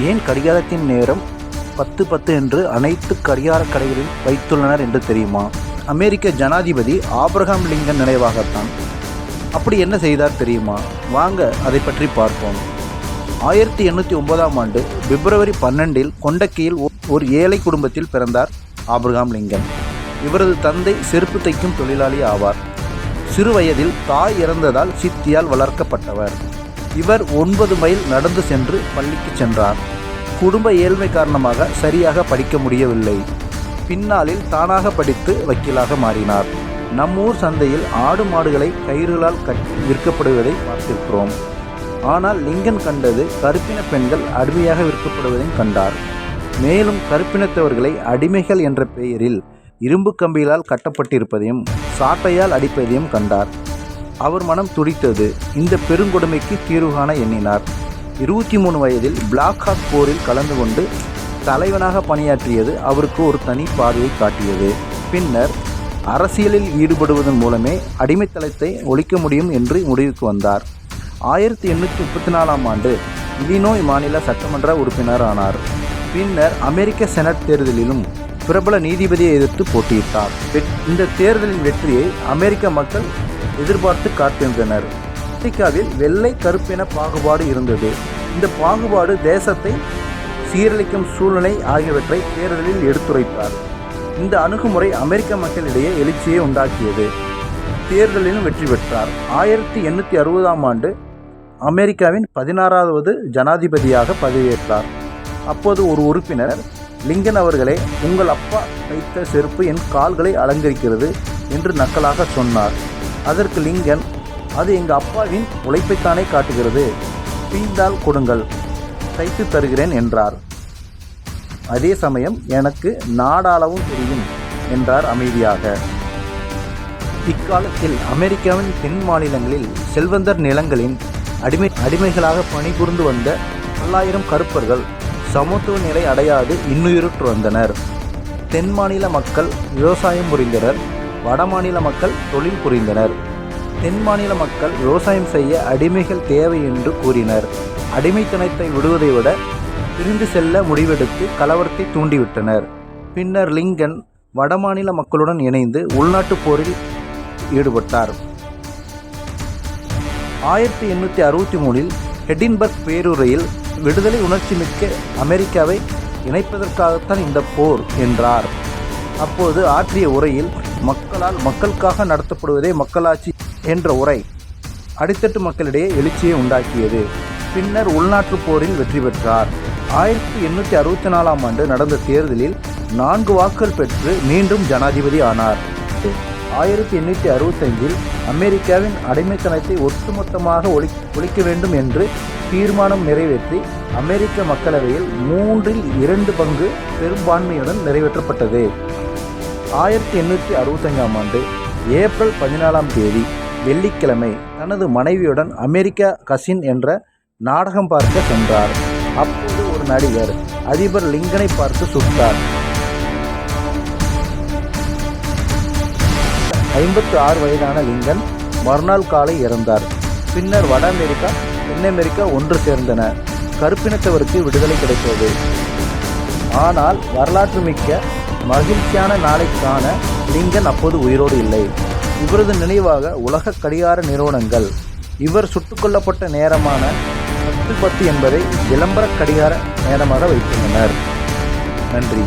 ஏன் கடிகாரத்தின் நேரம் பத்து பத்து என்று அனைத்து கடிகார கடைகளில் வைத்துள்ளனர் என்று தெரியுமா? அமெரிக்க ஜனாதிபதி ஆப்ரஹாம் லிங்கன் நினைவாகத்தான். அப்படி என்ன செய்தார் தெரியுமா? வாங்க அதை பற்றி பார்ப்போம். ஆயிரத்தி எண்ணூற்றி ஒன்பதாம் ஆண்டு பிப்ரவரி பன்னெண்டில் கொண்டக்கியில் ஒரு ஏழை குடும்பத்தில் பிறந்தார் ஆப்ரஹாம் லிங்கன். இவரது தந்தை செருப்பு தைக்கும் தொழிலாளி ஆவார். சிறு வயதில் தாய் இறந்ததால் சித்தியால் வளர்க்கப்பட்டவர். இவர் ஒன்பது மைல் நடந்து சென்று பள்ளிக்கு சென்றார். குடும்ப ஏழ்மை காரணமாக சரியாக படிக்க முடியவில்லை. பின்னாளில் தானாக படித்து வக்கீலாக மாறினார். நம்மூர் சந்தையில் ஆடு மாடுகளை கயிறுகளால் கட்டி விற்கப்படுவதை பார்த்திருக்கிறோம். ஆனால் லிங்கன் கண்டது கருப்பின பெண்கள் அடிமையாக விற்கப்படுவதையும் கண்டார். மேலும் கருப்பினத்தவர்களை அடிமைகள் என்ற பெயரில் இரும்பு கம்பிகளால் கட்டப்பட்டிருப்பதையும் சாட்டையால் அடிப்பதையும் கண்டார். அவர் மனம் துடித்தது. இந்த பெருங்கொடுமைக்கு தீர்வு காண எண்ணினார். இருபத்தி மூணு வயதில் பிளாக் ஹாக் போரில் கலந்து கொண்டு தலைவனாக பணியாற்றியது அவருக்கு ஒரு தனி பாதையை காட்டியது. பின்னர் அரசியலில் ஈடுபடுவதன் மூலமே அடிமைத்தளத்தை ஒழிக்க முடியும் என்று முடிவுக்கு வந்தார். ஆயிரத்தி எண்ணூற்றி முப்பத்தி நாலாம் ஆண்டு இலினோய் மாநில சட்டமன்ற உறுப்பினர் ஆனார் பின்னர் அமெரிக்க செனட் தேர்தலிலும் பிரபல நீதிபதியை எதிர்த்து போட்டியிட்டார். இந்த தேர்தலின் வெற்றியை அமெரிக்க மக்கள் எதிர்பார்த்து காத்திருந்தனர். அமெரிக்காவில் வெள்ளை கருப்பின பாகுபாடு இருந்தது. இந்த பாகுபாடு தேசத்தை சீரழிக்கும் சூழ்நிலை ஆகியவற்றை தேர்தலில் எடுத்துரைத்தார். இந்த அணுகுமுறை அமெரிக்க மக்களிடையே எழுச்சியை உண்டாக்கியது. தேர்தலிலும் வெற்றி பெற்றார். ஆயிரத்தி எண்ணூற்றி அறுபதாம் ஆண்டு அமெரிக்காவின் பதினாறாவது ஜனாதிபதியாக பதவியேற்றார். அப்போது ஒரு உறுப்பினர் லிங்கன் அவர்களே உங்கள் அப்பா வைத்த செருப்பு என் கால்களை அலங்கரிக்கிறது என்று நக்கலாக சொன்னார். அதற்கு லிங்கன் அது எங்கள் அப்பாவின் உழைப்பைத்தானே காட்டுகிறது. பீந்தால் கொடுங்கள். தைத்து தருகிறேன் என்றார். அதே சமயம் எனக்கு நாடாளவும் தெரியும் என்றார் அமைதியாக. இக்காலத்தில் அமெரிக்காவின் தென் மாநிலங்களில் செல்வந்தர் நிலங்களின் அடிமை அடிமைகளாக பணிபுரிந்து வந்த பல்லாயிரம் கருப்பர்கள் சமத்துவ நிலை அடையாது இன்னுயிருற்று வந்தனர். தென் மாநில மக்கள் விவசாயம் புரிந்தனர். வடமாநில மக்கள் தொழில் புரிந்தனர். தென் மாநில மக்கள் விவசாயம் செய்ய அடிமைகள் தேவை என்று கூறினர். அடிமைத்தனத்தை விடுவதை விட பிரிந்து செல்ல முடிவெடுத்து கலவரத்தை தூண்டிவிட்டனர். பின்னர் லிங்கன் வடமாநில மக்களுடன் இணைந்து உள்நாட்டுப் போரில் ஈடுபட்டார். ஆயிரத்தி எண்ணூற்றி அறுபத்தி மூணில் ஹெடின்பர்க் பேருரையில் விடுதலை உணர்ச்சி மிக்க அமெரிக்காவை இணைப்பதற்காகத்தான் இந்த போர் என்றார். அப்போது ஆற்றிய உரையில் மக்களால் மக்களுக்காக நடத்தப்படுவதே மக்களாட்சி என்ற உரை அடித்தட்டு மக்களிடையே எழுச்சியை உண்டாக்கியது. பின்னர் உள்நாட்டுப் போரில் வெற்றி பெற்றார். ஆயிரத்தி எண்ணூற்றி அறுபத்தி நாலாம் ஆண்டு நடந்த தேர்தலில் நான்கு வாக்குகள் பெற்று மீண்டும் ஜனாதிபதி ஆனார். ஆயிரத்தி எண்ணூற்றி அறுபத்தைந்தில் அமெரிக்காவின் அடிமைத்தனத்தை ஒட்டுமொத்தமாக ஒழி ஒழிக்க வேண்டும் என்று தீர்மானம் நிறைவேற்றி அமெரிக்க மக்களவையில் மூன்றில் இரண்டு பங்கு பெரும்பான்மையுடன் நிறைவேற்றப்பட்டது. ஆயிரத்தி எண்ணூற்றி அறுபத்தஞ்சாம் ஆண்டு ஏப்ரல் பதினாலாம் தேதி வெள்ளிக்கிழமை தனது மனைவியுடன் அமெரிக்கா கசின் என்ற நாடகம் பார்க்க சென்றார். அப்போது ஒரு நடிகர் அதிபர் லிங்கனை பார்த்து சுட்டார். ஐம்பத்து ஆறு வயதான லிங்கன் மறுநாள் காலை இறந்தார். பின்னர் வட அமெரிக்கா தென் அமெரிக்கா ஒன்று சேர்ந்தன. கருப்பினத்தவருக்கு விடுதலை கிடைத்தது. ஆனால் வரலாற்று மிக்க மகிழ்ச்சியான நாளைக்கான லிங்கன் அப்போது உயிரோடு இல்லை. இவரது நினைவாக உலக கடிகார நிறுவனங்கள் இவர் சுட்டுக் கொல்லப்பட்ட நேரமான பத்து பத்து என்பதை விளம்பர கடிகார நேரமாக வைத்துள்ளனர். நன்றி.